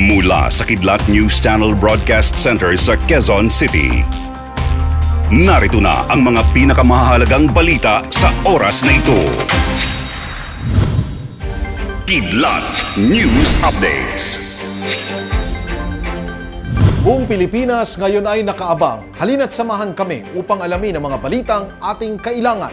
Mula sa Kidlat News Channel Broadcast Center sa Quezon City. Narito na ang mga pinakamahalagang balita sa oras na ito. Kidlat News Updates. Buong Pilipinas ngayon ay nakaabang. Halina't samahan kami upang alamin ang mga balitang ating kailangan.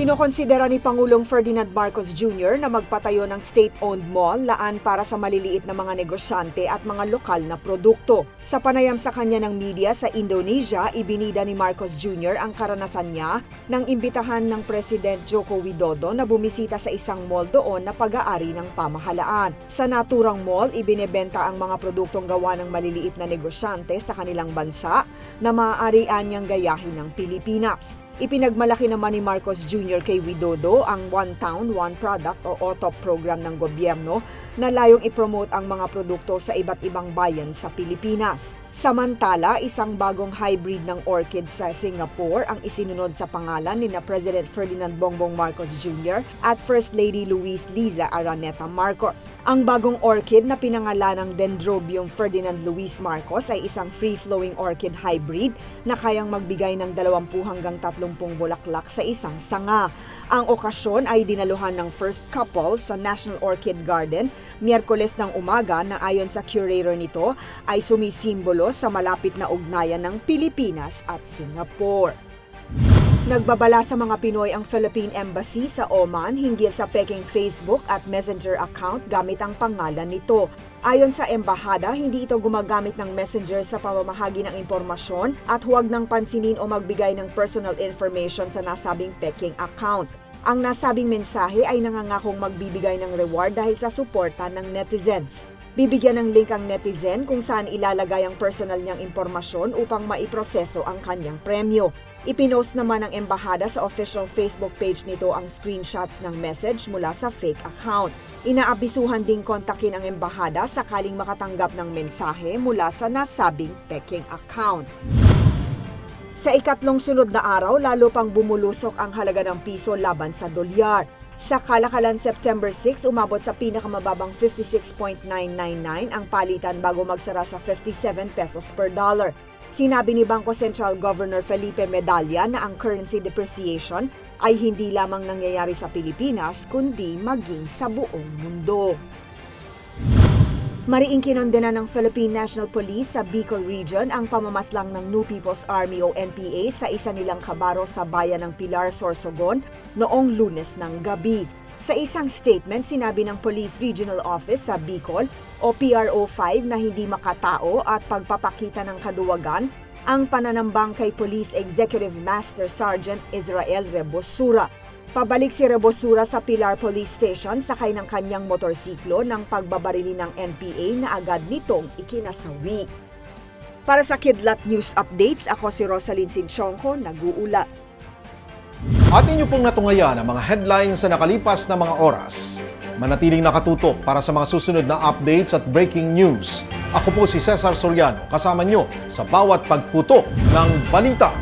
Kinokonsidera ni Pangulong Ferdinand Marcos Jr. na magpatayo ng state-owned mall laan para sa maliliit na mga negosyante at mga lokal na produkto. Sa panayam sa kanya ng media sa Indonesia, ibinida ni Marcos Jr. ang karanasan niya nang imbitahan ng President Joko Widodo na bumisita sa isang mall doon na pag-aari ng pamahalaan. Sa naturang mall, ibinebenta ang mga produktong gawa ng maliliit na negosyante sa kanilang bansa na maaarian niyang gayahin ng Pilipinas. Ipinagmalaki naman ni Marcos Jr. kay Widodo ang One Town, One Product o OTOP program ng gobyerno na layong ipromote ang mga produkto sa iba't ibang bayan sa Pilipinas. Samantala, isang bagong hybrid ng orchid sa Singapore ang isinunod sa pangalan ni na President Ferdinand Bongbong Marcos Jr. at First Lady Louise Liza Araneta Marcos. Ang bagong orchid na pinangalan ng Dendrobium Ferdinand Luis Marcos ay isang free-flowing orchid hybrid na kayang magbigay ng 20 hanggang 30 bulaklak sa isang sanga. Ang okasyon ay dinaluhan ng first couple sa National Orchid Garden Miyerkules ng umaga na ayon sa curator nito ay sumisimbolo sa malapit na ugnayan ng Pilipinas at Singapore. Nagbabala sa mga Pinoy ang Philippine Embassy sa Oman hinggil sa peking Facebook at Messenger account gamit ang pangalan nito. Ayon sa embahada, hindi ito gumagamit ng messenger sa pamamahagi ng impormasyon at huwag nang pansinin o magbigay ng personal information sa nasabing peking account. Ang nasabing mensahe ay nangangakong magbibigay ng reward dahil sa suporta ng netizens. Bibigyan ng link ang netizen kung saan ilalagay ang personal niyang impormasyon upang maiproseso ang kanyang premyo. Ipinost naman ng embahada sa official Facebook page nito ang screenshots ng message mula sa fake account. Inaabisuhan ding kontakin ang embahada sakaling makatanggap ng mensahe mula sa nasabing peking account. Sa ikatlong sunod na araw, lalo pang bumulusok ang halaga ng piso laban sa dolyar. Sa kalakalan September 6, umabot sa pinakamababang 56.999 ang palitan bago magsara sa 57 pesos per dollar. Sinabi ni Bangko Sentral Governor Felipe Medalla na ang currency depreciation ay hindi lamang nangyayari sa Pilipinas kundi maging sa buong mundo. Mariing kinondena ng Philippine National Police sa Bicol Region ang pamamaslang ng New People's Army o NPA sa isa nilang kabaro sa bayan ng Pilar, Sorsogon noong lunes ng gabi. Sa isang statement, sinabi ng Police Regional Office sa Bicol o PRO5 na hindi makatao at pagpapakita ng kaduwagan ang pananambang kay Police Executive Master Sergeant Israel Rebosura. Pabalik si Rebosura sa Pilar Police Station sakay ng kanyang motorsiklo ng pagbabarili ng NPA na agad nitong ikinasawi. Para sa Kidlat News Updates, ako si Rosalyn Sinchonko, nag-uulat. at inyo pong natungayan ang mga headlines sa nakalipas na mga oras. Manatiling nakatutok para sa mga susunod na updates at breaking news. Ako po si Cesar Soriano, kasama nyo sa bawat pagputok ng balita.